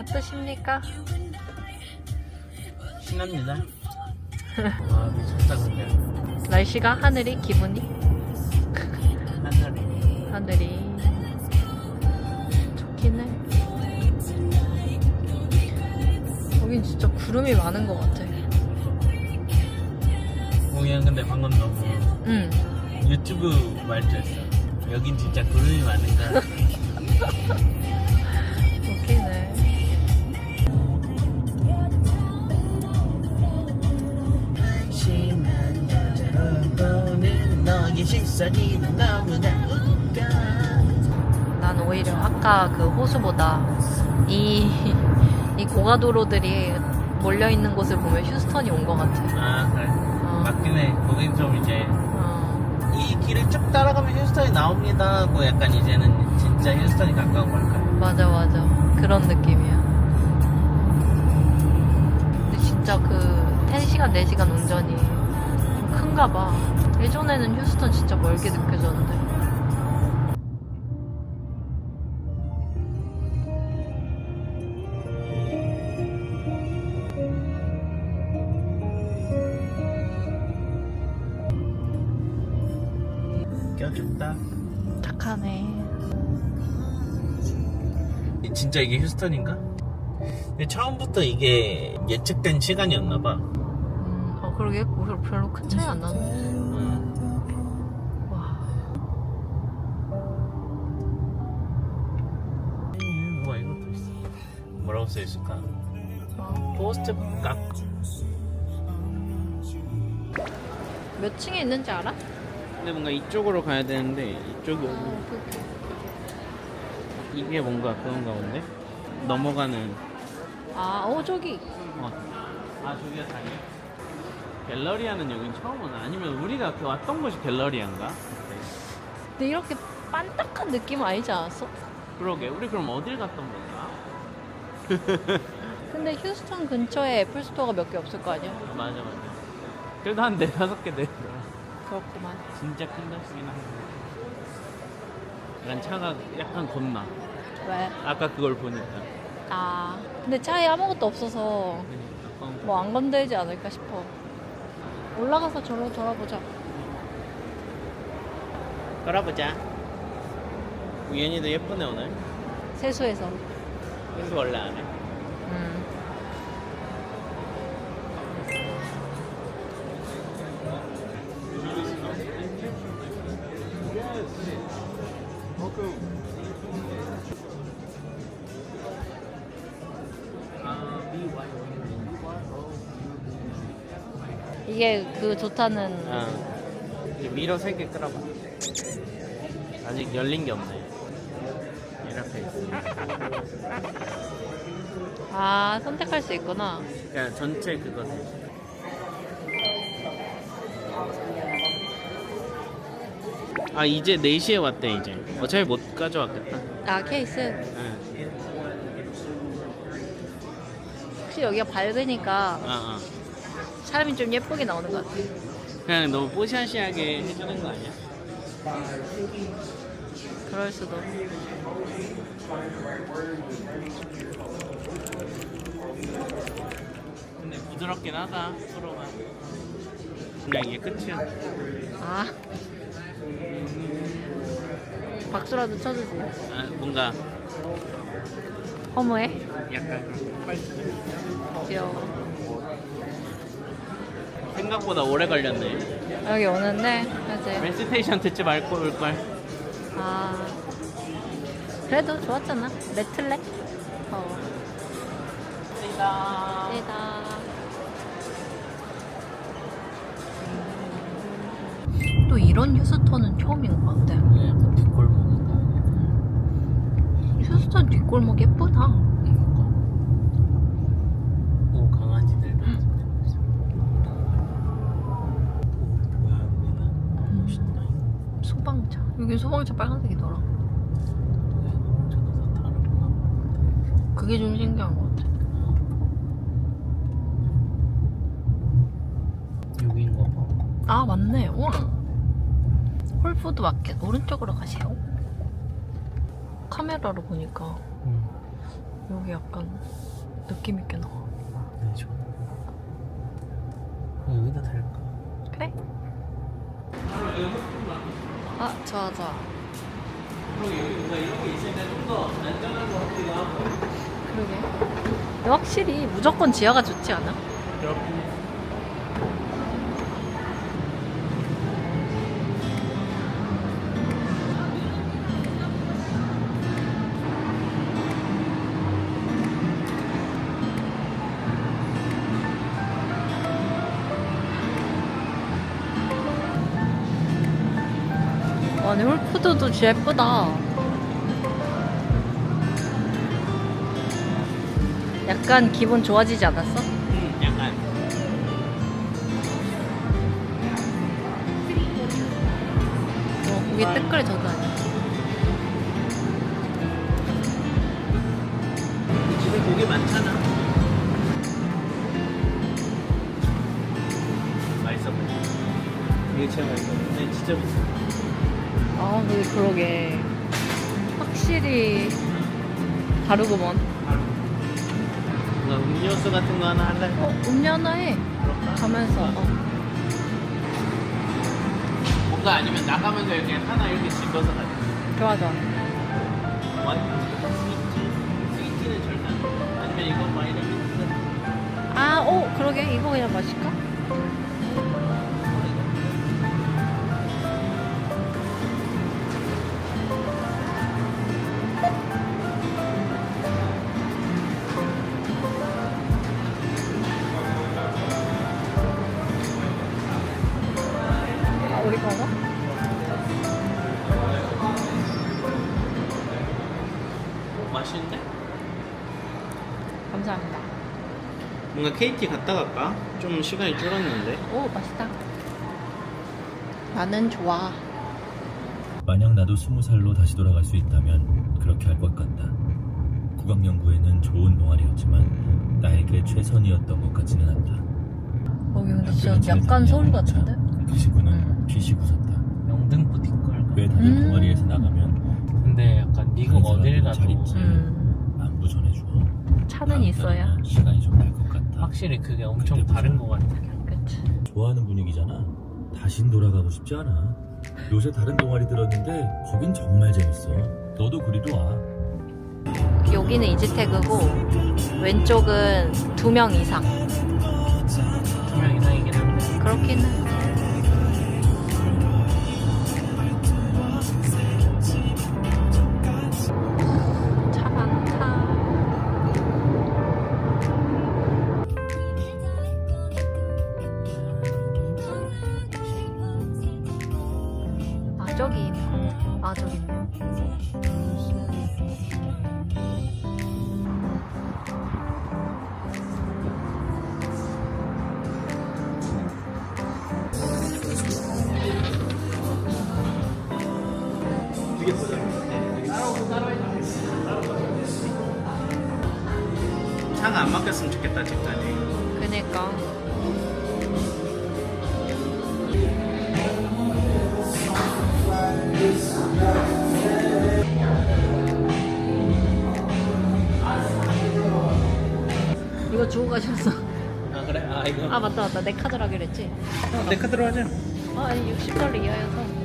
어떠십니까? 신납니다. 아, 미쳤다, 근데. 날씨가 하늘이 기분이 하늘이. 하늘이 좋긴 해. 여긴 진짜 구름이 많은 것 같아. 공연 근데 방금 너무 응. 유튜브 말투였어. 여긴 진짜 구름이 많은가? 웃기네. 너무나 웃겨. 난 오히려 아까 그 호수보다 이, 이 고가도로들이 몰려있는 곳을 보면 휴스턴이 온 것 같아. 아, 그래. 어. 맞긴 해. 거긴 좀 이제 어. 이 길을 쭉 따라가면 휴스턴이 나옵니다 하고 약간 이제는 진짜 휴스턴이 가까운 걸까? 맞아, 맞아. 그런 느낌이야. 근데 진짜 그 3시간, 4시간 운전이 좀 큰가 봐. 예전에는 휴스턴 진짜 멀게 느껴졌는데. 껴줍다. 착하네. 진짜 이게 휴스턴인가? 근데 처음부터 이게 예측된 시간이었나봐. 음, 어, 그러게. 별로, 별로 큰 차이 안 나네. 뭐라고 써있을까? 어. 포스트 각. 몇 층에 있는지 알아? 근데 뭔가 이쪽으로 가야 되는데 이쪽이? 어, 그, 이게 뭔가 그건가 본데? 넘어가는. 아, 어, 저기. 어. 아 저기가 다니? 갤러리아는 여긴 처음 오나? 아니면 우리가 그 왔던 곳이 갤러리아인가? 근데 이렇게 반딱한 느낌 아니지 않았어? 그러게 우리 그럼 어딜 갔던 건가? 근데 휴스턴 근처에 애플 스토어가 몇 개 없을 거 아니야? 아, 맞아 맞아. 그래도 한 네다섯 개 되더라. 그렇구만. 진짜 큰 도시긴 한데. 약간 차가 약간 겁나. 왜? 아까 그걸 보니까. 아, 근데 차에 아무것도 없어서 그러니까. 뭐안 건들지 않을까 싶어. 올라가서 저러 돌아보자. 걸어보자. 우연히도 예쁘네 오늘. 세수해서. 그래서 원래 안 해. 음. 이게 그 좋다는 아, 이제 미러 세개 끌어봐. 아직 열린 게 없네. 이렇게 있어. 아 선택할 수 있구나. 그냥 전체 그거 돼. 아 이제 4시에 왔대 이제 어차피 못 가져왔겠다 아 케이스 응. 혹시 여기가 밝으니까 아, 아. 사람이 좀 예쁘게 나오는 것 같아. 그냥 너무 뽀시아시하게 해주는 거 아니야? 그럴 수도. 근데 부드럽긴 하다 서로가 그냥 이게 끝이야 아. 박수라도 쳐주지. 아, 뭔가 허무해? 약간 빨리 귀여워. 생각보다 오래 걸렸네 여기 오는데, 이제, 웨스테이션 듣지 말고 올걸 아. 그래도 좋았잖아. 레틀레? 어. 세다. 또 이런 휴스턴은 처음인 것 같아. 약간 뒷골목 휴스턴 뒷골목 예쁘다. 오 강아지들 같은데 오 뭐야 여기는 멋있다 소방차. 빨간색이더라. 다르구나 그게 좀 신기한 것 같아. 여기인가 봐 아, 맞네. 우와. 홀푸드 마켓 오른쪽으로 가세요. 카메라로 보니까 응. 여기 약간 느낌 있게 나와. 네, 좋아. 어, 여기다 달까? 그래? 아, 좋아, 좋아. 그러게. 확실히 무조건 지하가 좋지 않아? 아니 홀푸드도 진짜 예쁘다. 약간 기분 좋아지지 않았어? 응, 약간. 어, 고기 뜨끈해져도 아니야. 집에 고기 많잖아. 맛있어 보여. 이게 제일 맛있어. 네, 진짜 맛있어. 아, 근데 그러게. 확실히 다르구먼. 뭔가 음료수 같은 거 하나 할래? 어, 음료 하나 해. 그럴까? 가면서. 어. 뭔가 아니면 나가면서 이렇게 하나 이렇게 집어서 가자. 좋아, 좋아. 완 스위트? 스위트는 절대 안 돼. 아니면 이거 마이너스 아, 오, 그러게. 이거 그냥 마실까? 뭔가 KT 갔다 갈까? 좀 시간이 줄었는데. 오, 맛있다. 나는 좋아. 만약 나도 스무 살로 다시 돌아갈 수 있다면 그렇게 할 것 같다. 국악연구회는 좋은 동아리였지만 나에게 최선이었던 것 같지는 않다. 여기 근데 진짜 약간 서울 차. 같은데? 그 응. 피식 웃었다. 영등포 뒷걸. 왜 다들 음. 동아리에서 나가면 근데 약간 미국 어딜 가도 잘 있지. 음, 안부 전해주고 차는. 달에는 시간이 좀. 확실히 그게 엄청 그때 다른. 것 같아. 그치. 좋아하는 분위기잖아. 다신 돌아가고 싶지 않아. 요새 다른 동아리 들었는데 거긴 정말 재밌어. 너도 그리도 와. 여기는 이지태그고 왼쪽은 두 명 이상. 두명 이상이긴 한데. 그렇긴 해. 차가 안 막혔으면 좋겠다 집까지. 그니까. 이거 주고 가셨어. 아 그래? 아 이거. 아 맞다 맞다 내 하기로 했지. 내 카드로 하자. 아 아니 60달러 이하여서